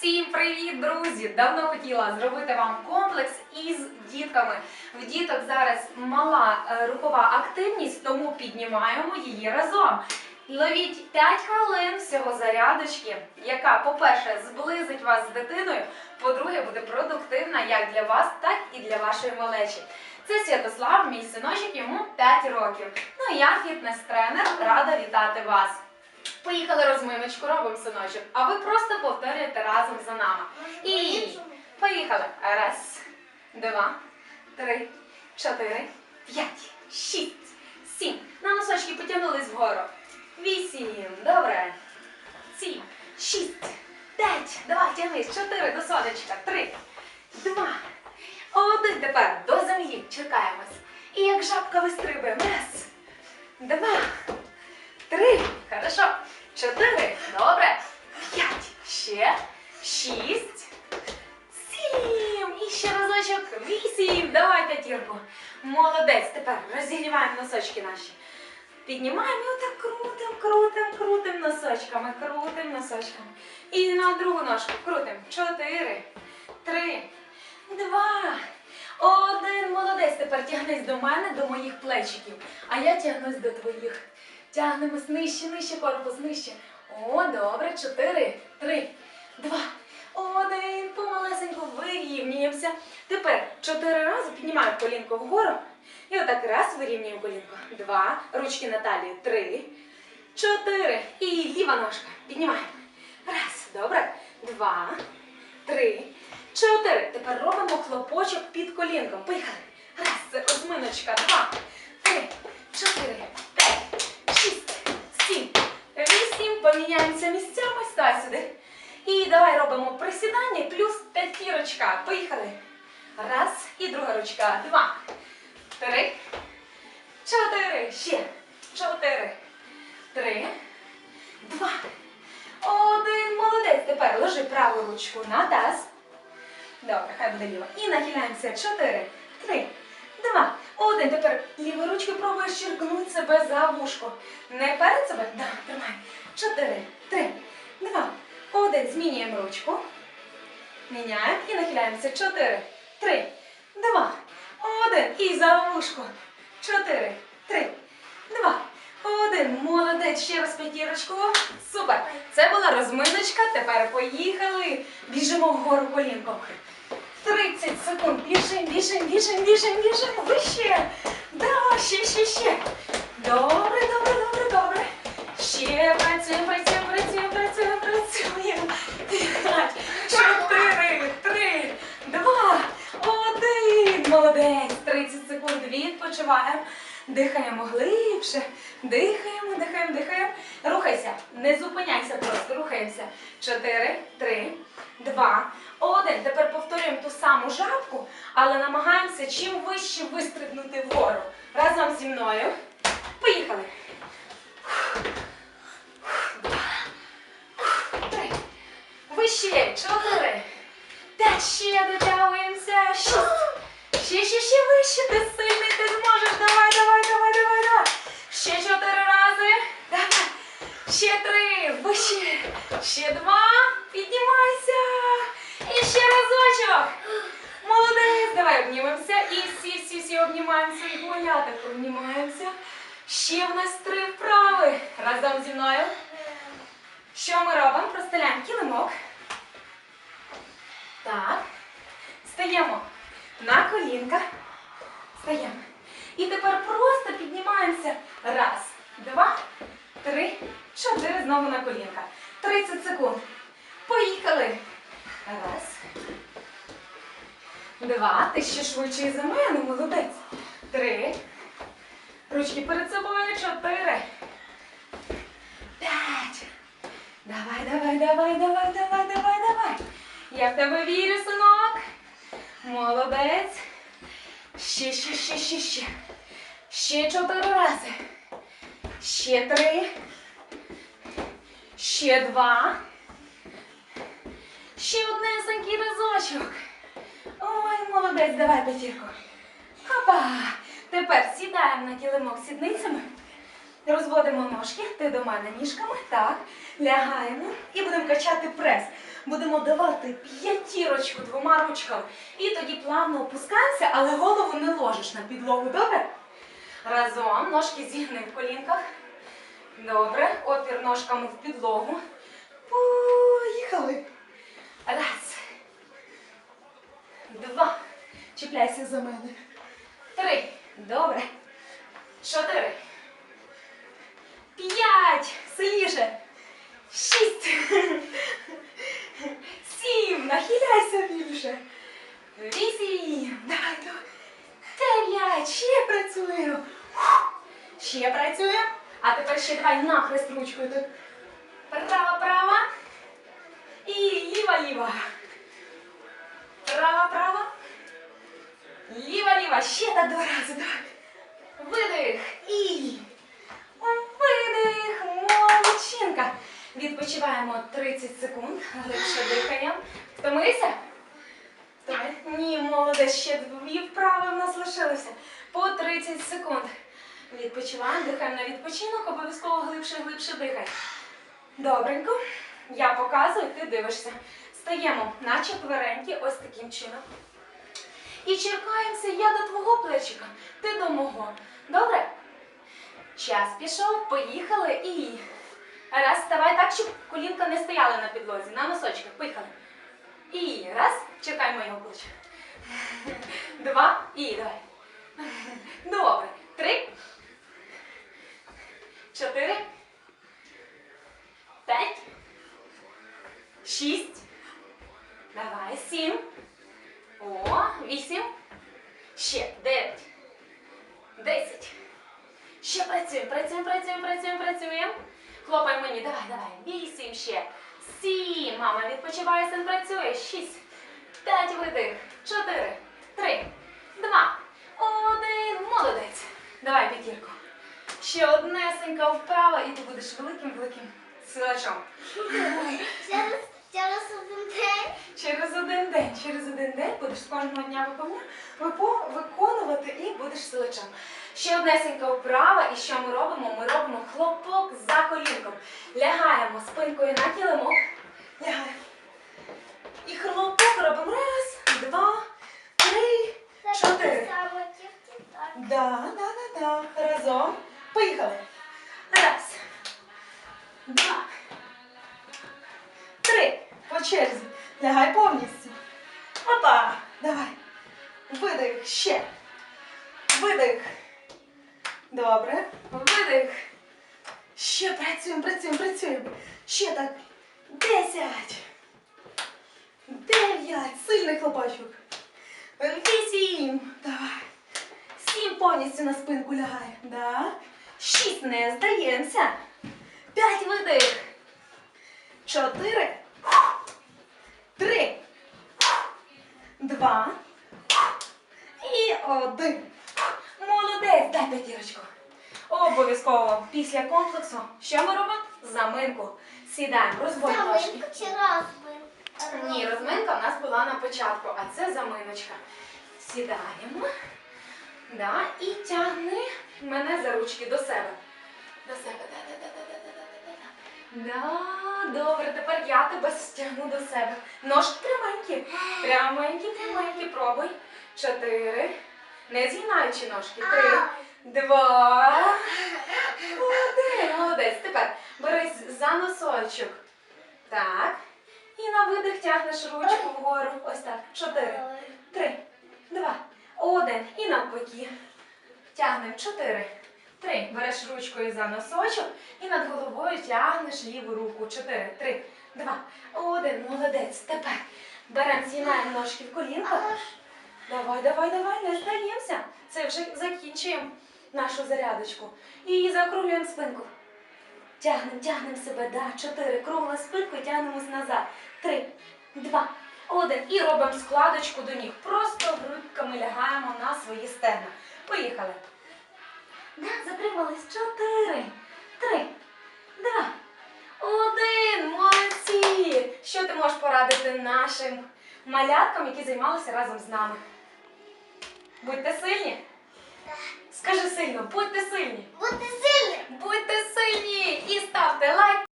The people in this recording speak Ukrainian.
Всім привіт, друзі! Давно хотіла зробити вам комплекс із дітками. В діток зараз мала е, рухова активність, тому піднімаємо її разом. Ловіть 5 хвилин всього зарядочки, яка, по-перше, зблизить вас з дитиною, по-друге, буде продуктивна як для вас, так і для вашої малечі. Це Святослав, мій синочок, йому 5 років. Ну я фітнес-тренер, рада вітати вас. Поїхали розминочку, робимо синочок, а ви просто повторюєте разом за нами. І поїхали. Раз, два, три, чотири, п'ять, шість, сім. На носочки потягнулись вгору. Вісім. Добре. Сім, шість, п'ять. Давай, тягнись. Чотири до сонечка. Три, два, один. Тепер до землі. Чекаємось. І як жабка вистрибуємо. Раз, два, носочки наші. Піднімаємо і отак крутим, крутим, крутим носочками, крутим носочками. І на другу ножку крутим. Чотири, три, два, один. Молодець. Тепер тягнись до мене, до моїх плечиків. А я тягнусь до твоїх. Тягнемось нижче, нижче, корпус, нижче. О, добре. Чотири, три, два, один. Помалесенько вирівнюємося. Тепер чотири рази піднімаємо колінко вгору. І отак раз вирівнюємо колінко. Два. Ручки на талії. Три. Чотири. І ліва ножка. Піднімаємо. Раз. Добре. Два. Три. Чотири. Тепер робимо хлопочок під колінком. Поїхали. Раз. Це розминочка. Два. Три. Чотири. П'ять. Шість. Сім. Вісім. Поміняємося місцями. Стай сюди. І давай робимо присідання плюс п'ятірочка. Поїхали. І друга ручка. Два. Три. Чотири. Ще. Чотири. Три. Два. Один. Молодець. Тепер ложи праву ручку на таз. Добре, хай буде ліва. І нахиляємося. Чотири. Три. Два. Один. Тепер лівою ручкою пробуєш черкнути себе за вушко. Не перед себе. Да, тримай. Чотири. Три. Два. Один. Змінюємо ручку. Міняємо і нахиляємося. Чотири. Три. Два. Один. І за вушко. Чотири. Три. Два. Один. Молодець. Ще раз п'ятірочку. Супер. Це була розминочка. Тепер поїхали. Біжимо вгору колінком. 30 секунд. Біжим, біжим, біжим, біжим, біжим. Вище. Да, ще, ще, ще. Добре, добре, добре, добре. Ще працюємо, працюємо, працюємо, працюємо. П'ять, чотири, три, два, один. Молодець. 30 секунд відпочиваємо. Дихаємо глибше. Дихаємо, дихаємо, дихаємо. Рухайся. Не зупиняйся просто. Рухаємося. Чотири, три, два, один. Тепер повторюємо ту саму жабку, але намагаємося чим вище вистрибнути вгору. Разом зі мною. Поїхали. Три. Вище. Чотири. П'ять. Ще дотягуємося. Шість. Ще, ще, ще вище. Ти сильний, ти зможеш. Давай, давай, давай, давай, давай. Ще чотири рази. Давай. Ще три. Вище. Ще два. Піднімайся. І ще разочок. Молодець. Давай обнімемося. І всі, всі, всі обнімаємо своїх маляток. Обнімаємося. Ще в нас три вправи. Разом зі мною. Що ми робимо? Простеляємо килимок. Так. Стаємо на колінка. Стаємо. І тепер просто піднімаємося. Раз, два, три, чотири. Знову на колінка. 30 секунд. Поїхали. Раз. Два. Ти ще швидше за мене, молодець. Три. Ручки перед собою. Чотири. П'ять. Давай, давай, давай, давай, давай, давай, давай. Я в тебе вірю, синок. Молодець. Ще, ще, ще, ще, ще. Ще чотири рази. Ще три. Ще два. Ще однесенький разочок. Ой, молодець, давай п'ятірку. Хопа. Тепер сідаємо на килимок сідницями. Розводимо ножки, ти до мене ніжками, так, лягаємо і будемо качати прес. Будемо давати п'ятірочку двома ручками. І тоді плавно опускаємося, але голову не ложиш на підлогу, добре? Разом, ножки зігни в колінках. Добре, опір ножками в підлогу. Поїхали. Раз. Два. Чіпляйся за мене. Три. Добре. Чотири. П'ять. Сильніше. Шість. Сім. Нахиляйся більше. Вісім. Давай, давай. Дев'ять. Ще працюємо. Ще працюємо. А тепер ще давай нахрест ручкою тут. Права, права. І ліва, ліва. Права, права. Ліва, ліва. Ще так два рази. Видих. І видих. Молодчинка. Відпочиваємо 30 секунд. Глибше дихання. Втомилися? Ні, молодець. Ще дві вправи в нас лишилися. По 30 секунд. Відпочиваємо, дихаємо на відпочинок, обов'язково глибше, глибше дихай. Добренько. Я показую, ти дивишся. Стаємо на четверенькі, ось таким чином. І черкаємося я до твого плечика, ти до мого. Добре? Час пішов, поїхали і. Раз, ставай так, щоб колінка не стояли на підлозі, на носочках. Поїхали. І раз, чекай моєго плеча. Два і давай. Добре. Чотири. П'ять. Шість. Давай. Сім. О, вісім. Ще. Дев'ять. Десять. Ще працюємо, працюємо, працюємо, працюємо, працюємо. Хлопай мені, давай, давай. Вісім ще. Сім. Мама відпочиває, син працює. Шість. П'ять видих. Чотири. Три. Два. Один. Молодець. Давай п'ятірку. Ще однесенька вправа, і ти будеш великим-великим силачом. Через, через один день. Через один день, через один день будеш кожного дня виконувати, і будеш силачем. Ще однесенька вправа, і що ми робимо? Ми робимо хлопок за колінком. Láгаємо спинкою на килимок. Лягаємо. І хлопок робимо раз, два, три, Це чотири. те саме, тільки так. Да, да, да, да. Разом. Поїхали. Раз. Два. Три. По черзі. Лягай повністю. Опа. Давай. Видих. Ще. Видих. Добре. Видих. Ще працюємо, працюємо, працюємо. Ще так. Десять. Дев'ять. Сильний хлопачок. Вісім. Давай. Сім повністю на спинку лягає. Да. Шість не здаємося. П'ять видих. Чотири. Три. Два. І один. Молодець. Дай п'ятірочку. Обов'язково після комплексу. Що ми робимо? Заминку. Сідаємо, розводимо. Заминку чи розмин? Ні, розминка в нас була на початку, а це заминочка. Сідаємо. Да, і тягни мене за ручки до себе. До себе. Да, добре, тепер я тебе стягну до себе. Ножки пряменькі. Пряменькі, пряменькі. Пробуй. Чотири. Не згинаючи ножки. Три. Два. Молодець, молодець. Тепер берись за носочок. Так. І на видих тягнеш ручку вгору. Ось так. Чотири. Три. Два. Один. І навпаки. Тягнемо. Чотири. Три. Береш ручкою за носочок і над головою тягнеш ліву руку. Чотири. Три. Два. Один. Молодець. Тепер беремо, згинаємо ножки в колінках. Давай, давай, давай, не здаємося. Це вже закінчуємо нашу зарядочку. І закруглюємо спинку. Тягнемо, тягнемо себе, да, чотири. Кругла спинку і тягнемось назад. Три, два, один. І робимо складочку до ніг. Просто грудками лягаємо на свої стегна. Поїхали. Затримались. Чотири, три, два, один. Молодці! Що ти можеш порадити нашим маляткам, які займалися разом з нами? Будьте сильні? Скажи сильно, будьте сильні! Будьте сильні. Будьте сильні і ставте лайк.